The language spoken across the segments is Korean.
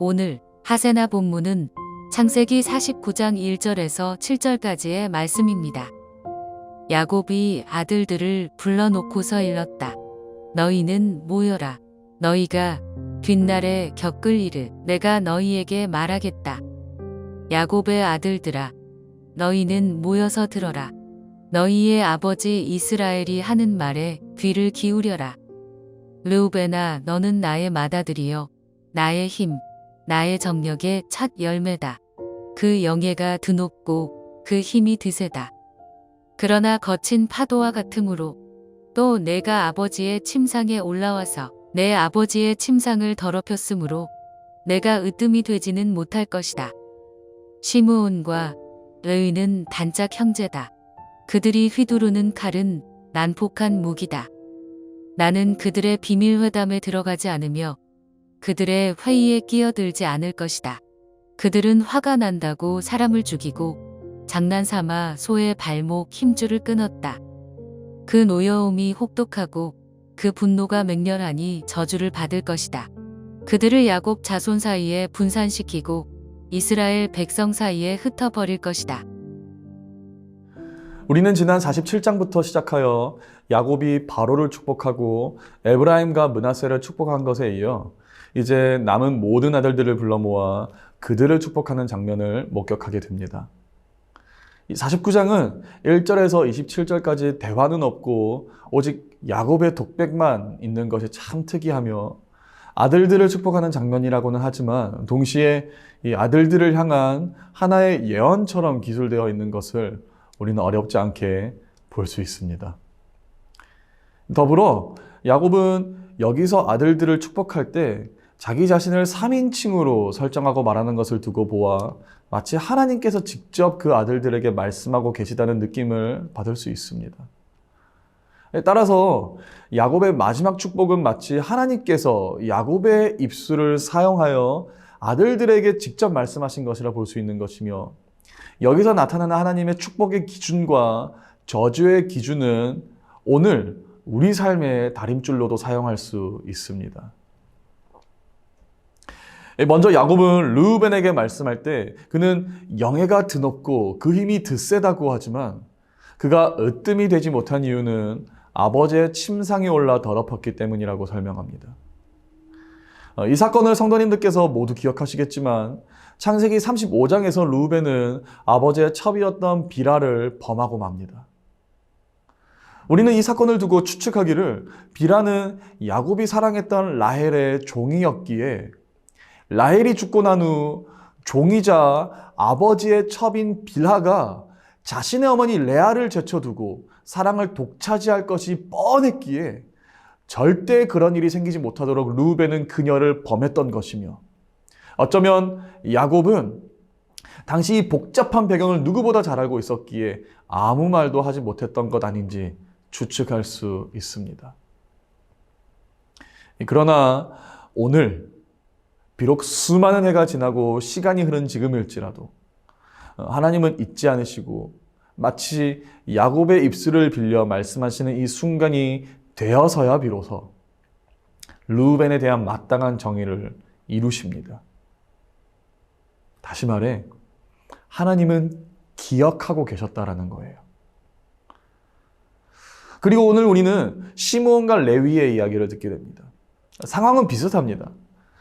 오늘 하세나 본문은 창세기 49장 1절에서 7절까지의 말씀입니다. 야곱이 아들들을 불러놓고서 일렀다. 너희는 모여라. 너희가 뒷날에 겪을 일을 내가 너희에게 말하겠다. 야곱의 아들들아, 너희는 모여서 들어라. 너희의 아버지 이스라엘이 하는 말에 귀를 기울여라. 르우베나 너는 나의 맏아들이요 나의 힘 나의 정력의 첫 열매다. 그 영예가 드높고 그 힘이 드세다. 그러나 거친 파도와 같으므로 또 내가 아버지의 침상에 올라와서 내 아버지의 침상을 더럽혔으므로 내가 으뜸이 되지는 못할 것이다. 시므온과 레위는 단짝 형제다. 그들이 휘두르는 칼은 난폭한 무기다. 나는 그들의 비밀 회담에 들어가지 않으며 그들의 회의에 끼어들지 않을 것이다. 그들은 화가 난다고 사람을 죽이고 장난삼아 소의 발목 힘줄을 끊었다. 그 노여움이 혹독하고 그 분노가 맹렬하니 저주를 받을 것이다. 그들을 야곱 자손 사이에 분산시키고 이스라엘 백성 사이에 흩어버릴 것이다. 우리는 지난 47장부터 시작하여 야곱이 바로를 축복하고 에브라임과 문하세를 축복한 것에 이어 이제 남은 모든 아들들을 불러 모아 그들을 축복하는 장면을 목격하게 됩니다. 이 49장은 1절에서 27절까지 대화는 없고 오직 야곱의 독백만 있는 것이 참 특이하며 아들들을 축복하는 장면이라고는 하지만 동시에 이 아들들을 향한 하나의 예언처럼 기술되어 있는 것을 우리는 어렵지 않게 볼 수 있습니다. 더불어 야곱은 여기서 아들들을 축복할 때 자기 자신을 3인칭으로 설정하고 말하는 것을 두고 보아 마치 하나님께서 직접 그 아들들에게 말씀하고 계시다는 느낌을 받을 수 있습니다. 따라서 야곱의 마지막 축복은 마치 하나님께서 야곱의 입술을 사용하여 아들들에게 직접 말씀하신 것이라 볼 수 있는 것이며 여기서 나타나는 하나님의 축복의 기준과 저주의 기준은 오늘 우리 삶의 다림줄로도 사용할 수 있습니다. 먼저 야곱은 르우벤에게 말씀할 때 그는 영예가 드높고 그 힘이 드세다고 하지만 그가 으뜸이 되지 못한 이유는 아버지의 침상에 올라 더럽혔기 때문이라고 설명합니다. 어, 이 사건을 성도님들께서 모두 기억하시겠지만 창세기 35장에서 루벤은 아버지의 첩이었던 비라를 범하고 맙니다. 우리는 이 사건을 두고 추측하기를 비라는 야곱이 사랑했던 라헬의 종이었기에 라헬이 죽고 난 후 종이자 아버지의 첩인 빌하가 자신의 어머니 레아를 제쳐두고 사랑을 독차지할 것이 뻔했기에 절대 그런 일이 생기지 못하도록 루벤은 그녀를 범했던 것이며 어쩌면 야곱은 당시 이 복잡한 배경을 누구보다 잘 알고 있었기에 아무 말도 하지 못했던 것 아닌지 추측할 수 있습니다. 그러나 오늘 비록 수많은 해가 지나고 시간이 흐른 지금일지라도 하나님은 잊지 않으시고 마치 야곱의 입술을 빌려 말씀하시는 이 순간이 되어서야 비로소 루벤에 대한 마땅한 정의를 이루십니다. 다시 말해 하나님은 기억하고 계셨다라는 거예요. 그리고 오늘 우리는 시므온과 레위의 이야기를 듣게 됩니다. 상황은 비슷합니다.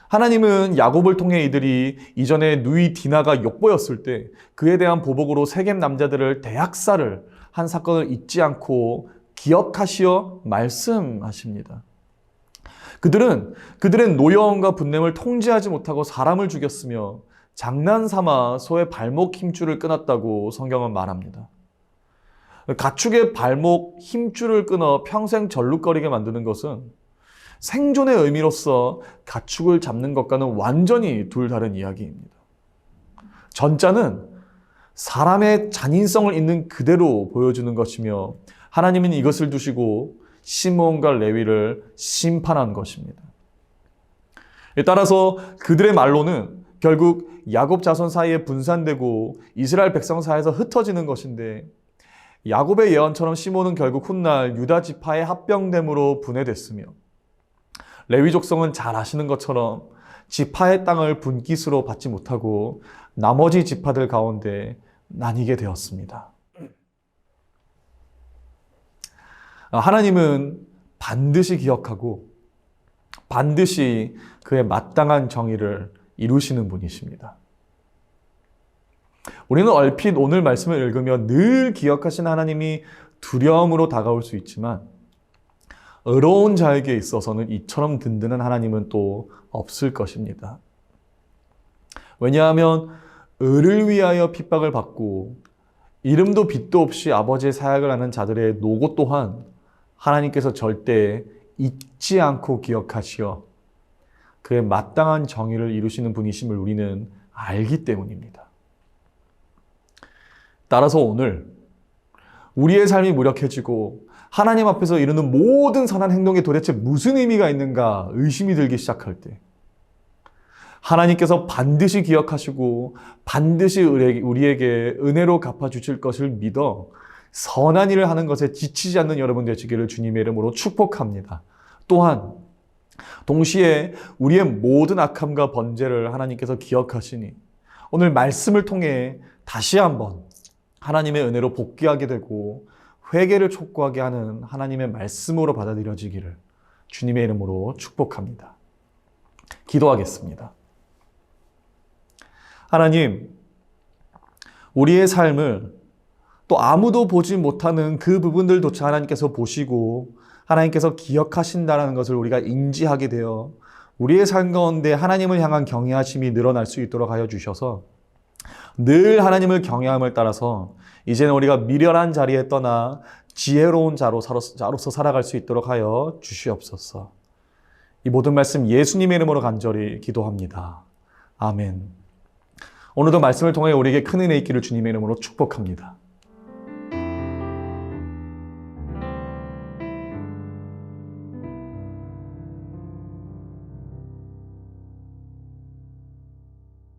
하나님은 야곱을 통해 이들이 이전에 누이 디나가 욕보였을 때 그에 대한 보복으로 세겜 남자들을 대학살을 한 사건을 잊지 않고 기억하시어 말씀하십니다. 그들은 그들의 노여움과 분냄을 통제하지 못하고 사람을 죽였으며 장난 삼아 소의 발목 힘줄을 끊었다고 성경은 말합니다. 가축의 발목 힘줄을 끊어 평생 절룩거리게 만드는 것은 생존의 의미로서 가축을 잡는 것과는 완전히 둘 다른 이야기입니다. 전자는 사람의 잔인성을 있는 그대로 보여주는 것이며 하나님은 이것을 두시고 시몬과 레위를 심판한 것입니다. 따라서 그들의 말로는 결국 야곱 자손 사이에 분산되고 이스라엘 백성 사이에서 흩어지는 것인데 야곱의 예언처럼 시몬은 결국 훗날 유다 지파의 합병됨으로 분해됐으며 레위 족성은 잘 아시는 것처럼 지파의 땅을 분깃으로 받지 못하고 나머지 지파들 가운데 나뉘게 되었습니다. 하나님은 반드시 기억하고 반드시 그의 마땅한 정의를 이루시는 분이십니다. 우리는 얼핏 오늘 말씀을 읽으며 늘 기억하신 하나님이 두려움으로 다가올 수 있지만 의로운 자에게 있어서는 이처럼 든든한 하나님은 또 없을 것입니다. 왜냐하면 의를 위하여 핍박을 받고 이름도 빛도 없이 아버지의 사약을 하는 자들의 노고 또한 하나님께서 절대 잊지 않고 기억하시어 그의 마땅한 정의를 이루시는 분이심을 우리는 알기 때문입니다. 따라서 오늘 우리의 삶이 무력해지고 하나님 앞에서 이루는 모든 선한 행동에 도대체 무슨 의미가 있는가 의심이 들기 시작할 때 하나님께서 반드시 기억하시고 반드시 우리에게 은혜로 갚아주실 것을 믿어 선한 일을 하는 것에 지치지 않는 여러분 되시기를 주님의 이름으로 축복합니다. 또한 동시에 우리의 모든 악함과 번제를 하나님께서 기억하시니 오늘 말씀을 통해 다시 한번 하나님의 은혜로 복귀하게 되고 회개를 촉구하게 하는 하나님의 말씀으로 받아들여지기를 주님의 이름으로 축복합니다. 기도하겠습니다. 하나님, 우리의 삶을 또 아무도 보지 못하는 그 부분들조차 하나님께서 보시고 하나님께서 기억하신다는 것을 우리가 인지하게 되어 우리의 삶 가운데 하나님을 향한 경외하심이 늘어날 수 있도록 하여 주셔서 늘 하나님을 경외함을 따라서 이제는 우리가 미련한 자리에 떠나 지혜로운 자로, 자로서 살아갈 수 있도록 하여 주시옵소서. 이 모든 말씀 예수님의 이름으로 간절히 기도합니다. 아멘. 오늘도 말씀을 통해 우리에게 큰 은혜 있기를 주님의 이름으로 축복합니다.